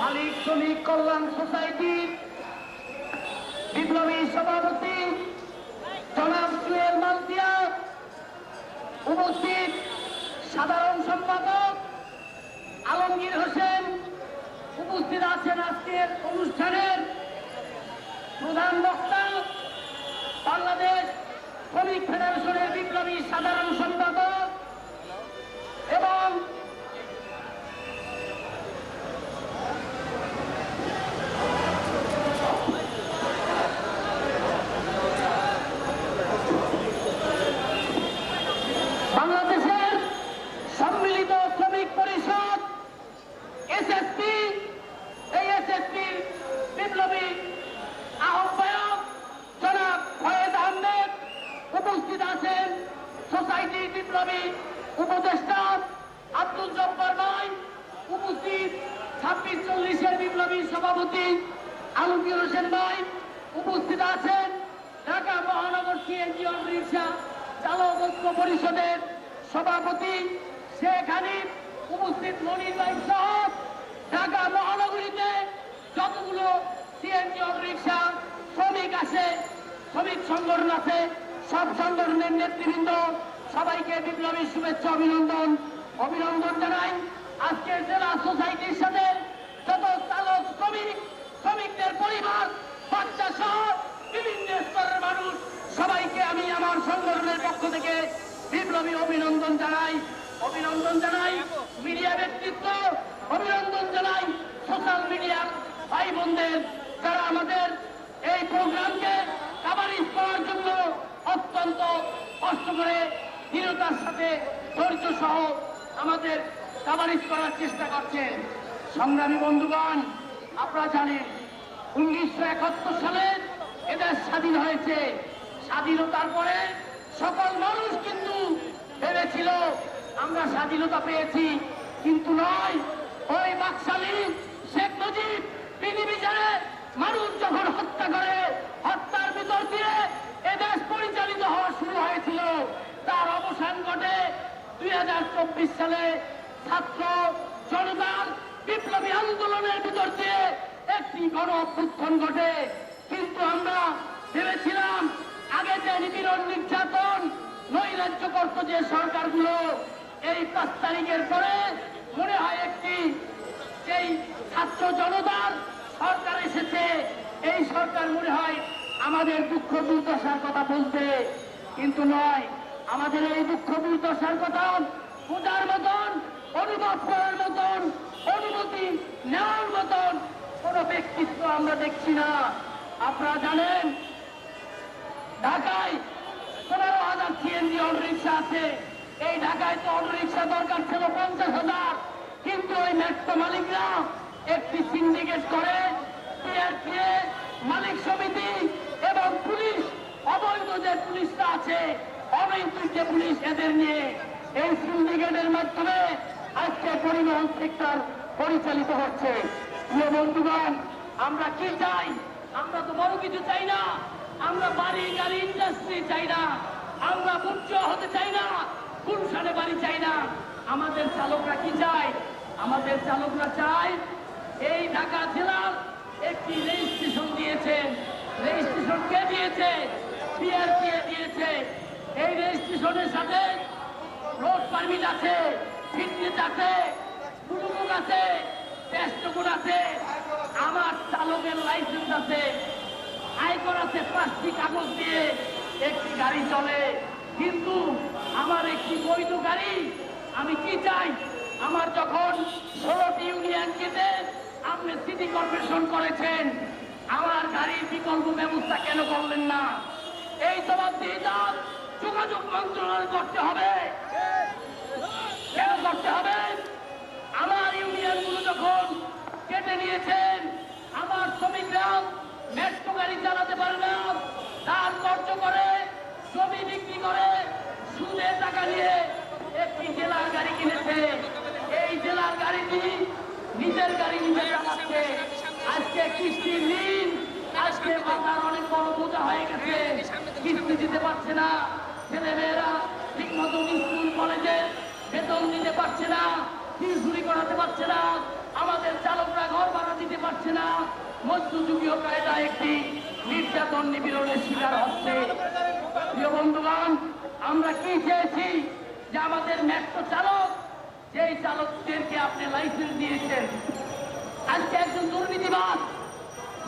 মালিক, শ্রমিক, কল্যাণ, সোসাইটি, বিপ্লবী সভাপতি উপস্থিত সাধারণ সম্পাদক, আলমগীর হোসেন উপস্থিত আছেন আজকের অনুষ্ঠানের প্রধান বক্তা, বাংলাদেশ শ্রমিক ফেডারেশনের বিপ্লবী সাধারণ সম্পাদক এবং বাংলাদেশের সম্মিলিত শ্রমিক পরিষদ এসএসপি এই এসএসপির বিপ্লবী আহ্বায়ক জনাব ফয়েদ আহমেদ উপস্থিত আছেন সোসাইটির বিপ্লবী উপদেষ্টা আব্দুল জব্বার ভাই উপস্থিত ছাব্বিশ চল্লিশের বিপ্লবী সভাপতি আলমগীর হোসেন ভাই উপস্থিত আছেন ঢাকা মহানগর সিএনজি রিক্সা চালক ঐক্য পরিষদের সভাপতি হানিফ উপস্থিত মনির ভাই সহ ঢাকা মহানগরীতে যতগুলো সিএনজি রিক্সা শ্রমিক আছে, শ্রমিক সংগঠন আছে, সব সংগঠনের নেতৃবৃন্দ সবাইকে বিপ্লবী শুভেচ্ছা, অভিনন্দন। অভিনন্দন জানাই আজকের জেলা সোসাইটির সাথে যত চালক, শ্রমিক, শ্রমিকদের পরিবার, বাচ্চা সহ বিভিন্ন স্তরের মানুষ, সবাইকে আমি আমার সংগঠনের পক্ষ থেকে বিপ্লবী অভিনন্দন জানাই। অভিনন্দন জানাই মিডিয়া ব্যক্তিত্ব, অভিনন্দন জানাই সোশ্যাল মিডিয়ার ভাই বোনদের যারা আমাদের এই প্রোগ্রামকে কাভারেজ করার জন্য অত্যন্ত কষ্ট করে দৃঢ়তার সাথে ধৈর্য সহ আমাদের কাভারেজ করার চেষ্টা করছেন সংগ্রামী বন্ধুগণ, আপনারা জানেন, উনিশশো একাত্তর সালে এদের স্বাধীন হয়েছে। স্বাধীনতার পরে সকল মানুষ কিন্তু ভেবেছিল, আমরা স্বাধীনতা পেয়েছি। কিন্তু নয়, ওই বাকশালী শেখ মুজিব বিধিবিচারে মানুষ যখন হত্যা করে হত্যার ভিতর দিয়ে এদেশ পরিচালিত হওয়া শুরু হয়েছিল তার ঘটে দুই হাজার চব্বিশ সালে ছাত্র জনতার বিপ্লবী আন্দোলনের ভিতর দিয়ে একটি গণ অভ্যুত্থান ঘটে। কিন্তু আমরা ভেবেছিলাম আগে যে নিপীড়ন, নির্যাতন নৈরাজ্য করত যে সরকারগুলো, এই পাঁচ তারিখের পরে মনে হয় একটি যেই ছাত্র জনতার সরকার এসেছে, এই সরকার মনে হয় আমাদের দুঃখ, দুর্দশার কথা বলতে কিন্তু নয় আমাদের এই দুঃখ দুর্দশার কথা বোঝার মতন, অনুভব করার মতন, অনুমতি নেওয়ার মতন কোন ব্যক্তিত্ব আমরা দেখছি না। আপনারা জানেন, ঢাকায় পনেরো হাজার সিএনজি অটো রিক্সা আছে। এই ঢাকায় তো অটো রিক্সা দরকার ছিল পঞ্চাশ হাজার। কিন্তু ওই মেট্রো মালিকরা একটি সিন্ডিকেট করে মালিক সমিতি এবং পুলিশ, অবৈধ যে পুলিশরা আছে অনৈতিক যে পুলিশ এদের নিয়ে এই সিন্ডিকেটের মাধ্যমে আজকে পরিবহন সেক্টর পরিচালিত হচ্ছে। প্রিয় বন্ধুগণ, আমরা কি চাই? আমরা তো বড় কিছু চাই না। আমরা বাড়ি, গাড়ি ইন্ডাস্ট্রি চাই না। আমরা মুখ্য হতে চাই না। গুলশানে বাড়ি চাই না। আমাদের চালকরা কি চায়? আমাদের চালকরা চায়, এই ঢাকা জেলার একটি রেজিস্ট্রেশন দিয়েছেন রেজিস্ট্রেশন কে দিয়েছে? পিআরপিএ দিয়েছে। রেজিস্ট্রেশনের সাথে রোড পারমিট আছে ফিটনেস আছে ব্লুবুক আছে আছে, আমার চালকের লাইসেন্স আছে। আয়কর আছে পাঁচটি কাগজ দিয়ে একটি গাড়ি চলে। কিন্তু আমার একটি বৈধ গাড়ি, আমি কি চাই? আমার যখন ষোলোটি ইউনিয়ন কেটে আপনি সিটি কর্পোরেশন করেছেন, আমার গাড়ির বিকল্প ব্যবস্থা কেন করলেন না? এই জবাবদিহিতা যোগাযোগ মন্ত্রণালয় করতে হবে। কেন করতে হবে? আমার ইউনিয়নগুলো যখন কেটে নিয়েছেন, আমার শ্রমিকরা মেট্রো গাড়ি চালাতে পারে না। তার খরচ করে জমি বিক্রি করে সুদে টাকা নিয়ে একটি জেলার গাড়ি কিনেছে। এই জেলার গাড়িটি নিজের গাড়ি নিজে চালাচ্ছে। আজকে কিস্তির ঋণ, আজকে বাজার অনেক বড় বোঝা হয়ে গেছে। কিস্তি দিতে পারছে না। ছেলে মেয়েরা ঠিক মতো স্কুল, কলেজে বেতন দিতে পারছে না টিউশনি করাতে পারছে না, আমাদের চালকরা ঘর ভাড়া দিতে পারছে না। মধ্যযুগীয় কায়দা একটি নির্যাতন নিপীড়নের শিকার হচ্ছে। প্রিয় বন্ধুগণ, আমরা কি চেয়েছি? যে আমাদের মেট্রো চালক, যেই চালকদেরকে আপনি লাইসেন্স দিয়েছেন, আজকে একজন দুর্নীতিবাদ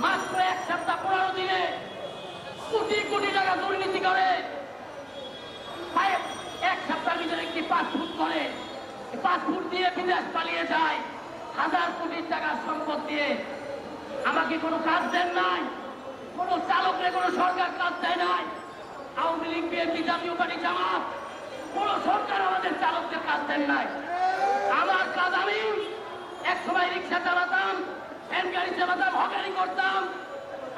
মাত্র এক সপ্তাহ পনেরো দিনে কোটি কোটি টাকা দুর্নীতি করে। প্রায় এক সপ্তাহের ভিতরে একটি পাসপোর্ট করে। পাসপোর্ট দিয়ে বিদেশ পালিয়ে যায়। হাজার কোটি টাকার সম্পদ দিয়ে। আমাকে কোনো কাজ দেন নাই। কোনো চালকরে, কোনো সরকার কাজ দেয় নাই। আওয়ামী লীগ, বিএনপি, জাতীয় পার্টি, জামাত, কোনো সরকার আমাদের চালকদের কাজ দেন নাই। আমার কাজ আমি এক সময় রিক্সা চালাতাম, ভ্যান গাড়ি চালাতাম, হকারি করতাম।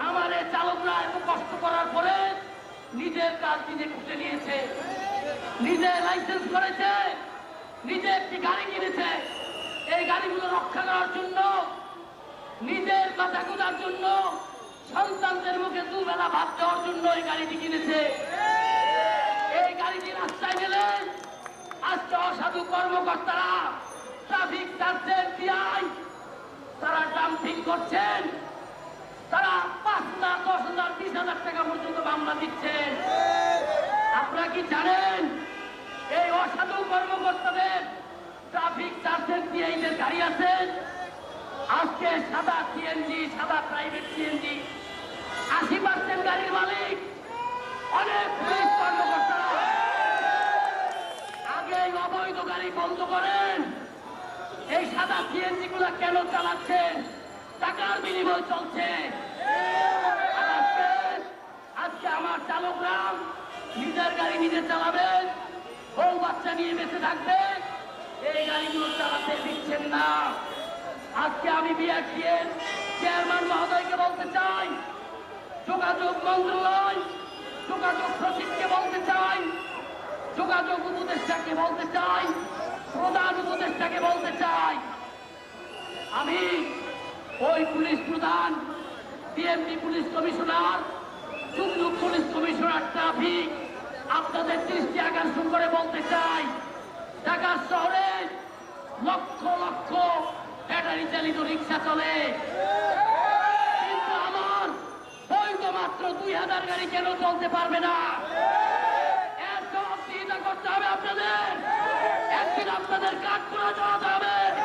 আমার এই চালকরা এত কষ্ট করার পরে নিজের কাজ নিজে খুঁজে নিয়েছে। নিজে লাইসেন্স করেছে, নিজে একটি গাড়ি কিনেছে। এই গাড়িগুলো রক্ষা করার জন্য, নিজের কথা খোঁজার জন্য, সন্তানদের মুখে দুবেলা ভাত দেওয়ার জন্য এই গাড়িটি কিনেছে। এই গাড়িটি রাস্তায় গেলে আজকে অসাধু কর্মকর্তারা ট্রাফিক চার্জের পিআই তারা ডাম্পিং করছেন। তারা পাঁচ হাজার দশ হাজার বিশ হাজার টাকা পর্যন্ত মামলা দিচ্ছেন। আপনারা কি জানেন? কর্মকর্তাদের ট্রাফিক চার্জের পিআইদের গাড়ি আছে। আজকে সাদা সিএনজি সাদা প্রাইভেট সিএনজি আশি পার্সেন্ট গাড়ির মালিক অনেক পুলিশ কর্মকর্তারা। আগে অবৈধ গাড়ি বন্ধ করেন। এই সাদা সিএনজি গুলা কেন চালাচ্ছেন? টাকার বিনিময় চলছে। আজকে আমার চালকরা নিজের গাড়ি নিজে চালাবেন। বউ বাচ্চা নিয়ে বেঁচে থাকবে, এই গাড়িগুলো চালাতে দিচ্ছেন না। আজকে আমি বিআরটিএর চেয়ারম্যান মহোদয়কে বলতে চাই, যোগাযোগ মন্ত্রণালয়, যোগাযোগ সচিবকে বলতে চাই, যোগাযোগ উপদেষ্টাকে বলতে চাই, প্রধান উপদেষ্টাকে বলতে চাই। আমি ওই পুলিশ প্রধান ডিএমপি পুলিশ কমিশনার যুগ্ম পুলিশ কমিশনার ট্রাফিক আপনাদের দৃষ্টি আকর্ষণ করে বলতে চাই, ঢাকা শহরে লক্ষ লক্ষ ব্যাটারি চালিত রিক্সা চলে। কিন্তু আমার বৈধ মাত্র দুই হাজার গাড়ি কেন চলতে পারবে না? এর জবাবদিহিতা করতে হবে আপনাদের। একদিন আপনাদের কাজ করা যাওয়া হবে।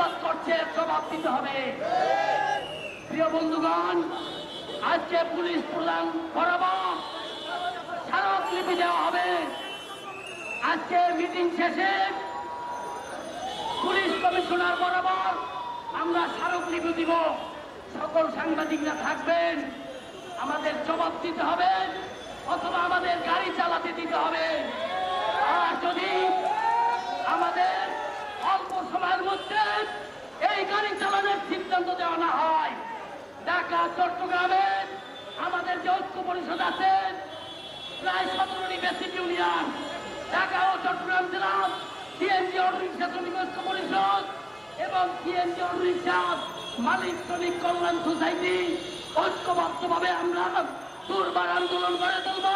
দিনাতিবাদ করছে, জবাব দিতে হবে। প্রিয় বন্ধুগণ, আজকে পুলিশ প্রধান বরাবর স্মারকলিপি দেওয়া হবে। আজকে মিটিং শেষে পুলিশ কমিশনার বরাবর আমরা স্মারকলিপি দিব। সকল সাংবাদিকরা থাকবেন, আমাদের জবাব দিতে হবে, অথবা আমাদের গাড়ি চালাতে দিতে হবে। আর যদি আমাদের অল্প সময়ের মধ্যে এই গাড়ি চালানোর সিদ্ধান্ত দেওয়া না হয় ঢাকা চট্টগ্রামে আমাদের যে ঐক্য পরিষদ আছে, প্রায় সতেরোটি বেসিক ইউনিয়ন, ঢাকা ও চট্টগ্রাম জেলা, সিএনজি অটোরিক্সা শ্রমিক ঐক্য পরিষদ এবং সিএনজি অটোরিক্সা মালিক শ্রমিক কল্যাণ সোসাইটি ঐক্যবদ্ধভাবে আমরা দুর্বার আন্দোলন করে তুলব।